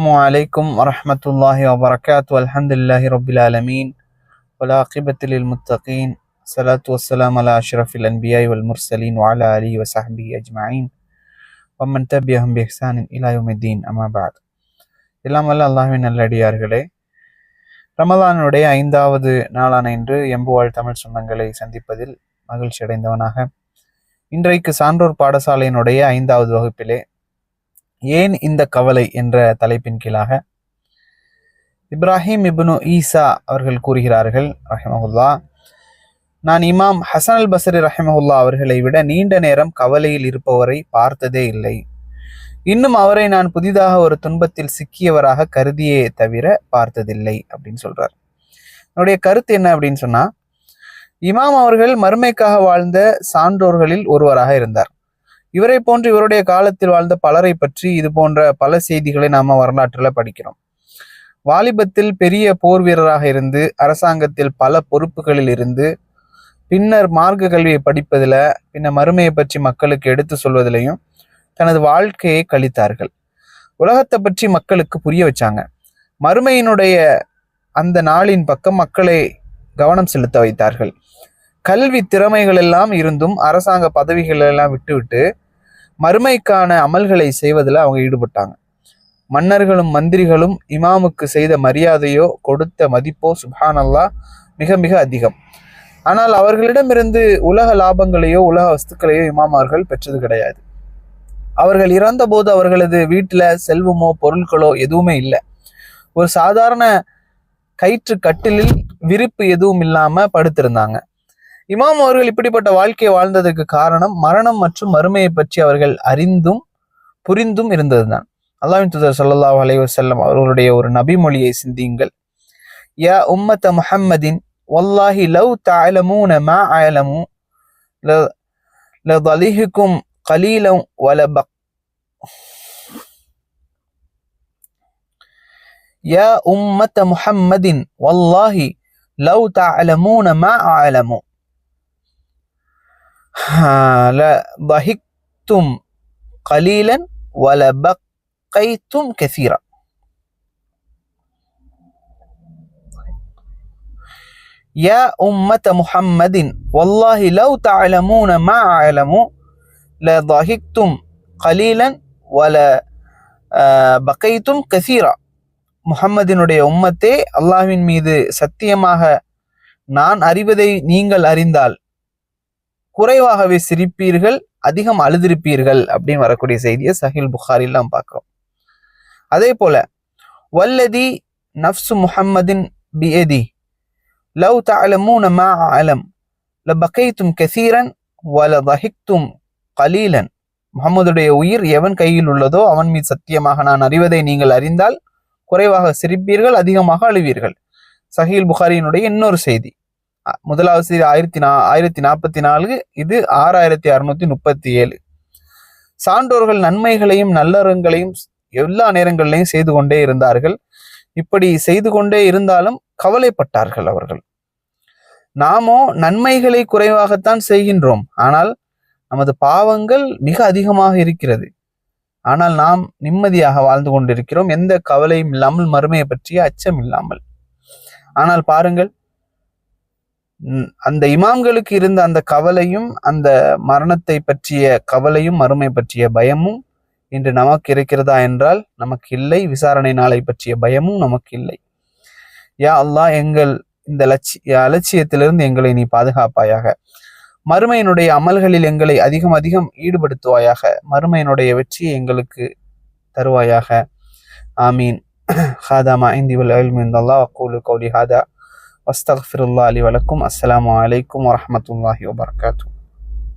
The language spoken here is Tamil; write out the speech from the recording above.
السلام عليكم ورحمة الله وبركاته الحمد لله رب العالمين والعاقبة للمتقين الصلاة والسلام على أشرف الأنبياء والمرسلين وعلى آله وصحبه أجمعين ومن تبعهم بإحسان إلى يوم الدين أما بعد எல்லாம் வல்ல அல்லாஹ்வின் நல்லடியார்களே ரமலானுடைய ஐந்தாவது நாளான இன்று எம்புவாழ் தமிழ் சொந்தங்களை சந்திப்பதில் மகிழ்ச்சி அடைந்தவனாக இன்றைக்கு சான்றோர் பாடசாலையினுடைய ஐந்தாவது வகுப்பிலே ஏன் இந்த கவலை என்ற தலைப்பின் கீழாக? இப்ராஹிம் இப்னு ஈசா அவர்கள் கூறுகிறார்கள் ரஹிமஹுல்லா. நான் இமாம் ஹசன் அல் பசரி ரஹிமஹுல்லா அவர்களை விட நீண்ட நேரம் கவலையில் இருப்பவரை பார்த்ததே இல்லை. இன்னும் அவரை நான் புதிதாக ஒரு துன்பத்தில் சிக்கியவராக கருதியே தவிர பார்த்ததில்லை அப்படின்னு சொல்றார். என்னுடைய கருத்து என்ன அப்படின்னு சொன்னா இமாம் அவர்கள் மறுமைக்காக வாழ்ந்த சான்றோர்களில் ஒருவராக இருந்தார். இவரை போன்று இவருடைய காலத்தில் வாழ்ந்த பலரை பற்றி இது போன்ற பல செய்திகளை நாம வரலாற்றுல படிக்கிறோம். வாலிபத்தில் பெரிய போர் வீரராக இருந்து அரசாங்கத்தில் பல பொறுப்புகளில் இருந்து பின்னர் மார்க்க கல்வியை படிப்பதில் பின்னர் மறுமையை பற்றி மக்களுக்கு எடுத்து சொல்வதிலையும் தனது வாழ்க்கையை கழித்தார்கள். உலகத்தை பற்றி மக்களுக்கு புரிய வச்சாங்க. மறுமையினுடைய அந்த நாளின் பக்கம் மக்களை கவனம் செலுத்த வைத்தார்கள். கல்வி திறமைகள் எல்லாம் இருந்தும் அரசாங்க பதவிகள் எல்லாம் விட்டுவிட்டு மறுமைக்கான அமல்களை செய்வதில் அவங்க ஈடுபட்டாங்க. மன்னர்களும் மந்திரிகளும் இமாமுக்கு செய்த மரியாதையோ கொடுத்த மதிப்போ சுபானல்லா மிக மிக அதிகம். ஆனால் அவர்களிடமிருந்து உலக லாபங்களையோ உலக வஸ்துக்களையோ இமாமார்கள் பெற்றது கிடையாது. அவர்கள் இறந்தபோது அவர்களது வீட்டில் செல்வமோ பொருட்களோ எதுவுமே இல்லை. ஒரு சாதாரண கயிற்று கட்டிலில் விரிப்பு எதுவும் இல்லாமல் படுத்திருந்தாங்க. இமாம் அவர்கள் இப்படிப்பட்ட வாழ்க்கையை வாழ்ந்ததற்கு காரணம் மரணம் மற்றும் மறுமையை பற்றி அவர்கள் அறிந்தும் புரிந்தும் இருந்ததுதான். அல்லாவின் தூதர் சல்லாஹ் அலைவசல்லம் அவர்களுடைய ஒரு நபிமொழியை சிந்தியுங்கள். ய உம்மத்த முஹம்மதின் வல்லாஹி லவ் தாயலமூன மா அயலமு லலிஹுக்கும் கலீலம் வல பக் யா உம்மத்த முஹம்மதின் வல்லாஹி லவ் தாயலமூன மா அயலமு. أعلم لضحكتم قليلا ولبقيتم كثيرا يا أمة محمد والله لو تعلمون ما أعلم لضحكتم قليلا ولبقيتم كثيرا முஹம்மதினுடைய உம்மத்தே அல்லாஹ்வின் மீது சத்தியமாக நான் அறிவதை நீங்கள் அறிந்தால் குறைவாகவே சிரிப்பீர்கள் அதிகம் அழுதிருப்பீர்கள் அப்படின்னு வரக்கூடிய செய்தியை சஹில் புகாரில் நாம் பார்க்குறோம். அதே போல வல்லதி நஃப்சு முஹம்மதின் பிஎதி லவ் தஅலமூன மா அலம் லபகைத்தும் கசீரன் வல வஹிக்தும் கலீலன். முகமதுடைய உயிர் எவன் கையில் உள்ளதோ அவன் மீது சத்தியமாக நான் அறிவதை நீங்கள் அறிந்தால் குறைவாக சிரிப்பீர்கள் அதிகமாக அழுவீர்கள். சஹீல் புகாரியினுடைய இன்னொரு செய்தி. முதலாவது ஆயிரத்தி நா ஆயிரத்தி நாற்பத்தி நாலு இது ஆறாயிரத்தி அறுநூத்தி முப்பத்தி ஏழு சான்றோர்கள் நன்மைகளையும் நல்லறங்களையும் எல்லா நேரங்களிலையும் செய்து கொண்டே இருந்தார்கள். இப்படி செய்து கொண்டே இருந்தாலும் கவலைப்பட்டார்கள் அவர்கள். நாமோ நன்மைகளை குறைவாகத்தான் செய்கின்றோம். ஆனால் நமது பாவங்கள் மிக அதிகமாக இருக்கிறது. ஆனால் நாம் நிம்மதியாக வாழ்ந்து கொண்டிருக்கிறோம். எந்த கவலையும் இல்லாமல் மறுமையை பற்றிய அச்சம் இல்லாமல். ஆனால் பாருங்கள் அந்த இமாம்களுக்கு இருந்த அந்த கவலையும் அந்த மரணத்தை பற்றிய கவலையும் மறுமை பற்றிய பயமும் இன்று நமக்கு இருக்கிறதா என்றால் நமக்கு இல்லை. விசாரணை நாளை பற்றிய பயமும் நமக்கு இல்லை. யா அல்லாஹ் எங்கள் இந்த லட்சிய அலட்சியத்திலிருந்து எங்களை நீ பாதுகாப்பாயாக. மறுமையினுடைய அமல்களில் எங்களை அதிகம் அதிகம் ஈடுபடுத்துவாயாக. மறுமையினுடைய வெற்றியை எங்களுக்கு தருவாயாக. ஆமீன். ஹாதா மா இந்தி வல் இல்மு அக்கூலு கௌலி ஹாதா. واستغفر الله لي ولكم. السلام عليكم ورحمة الله وبركاته.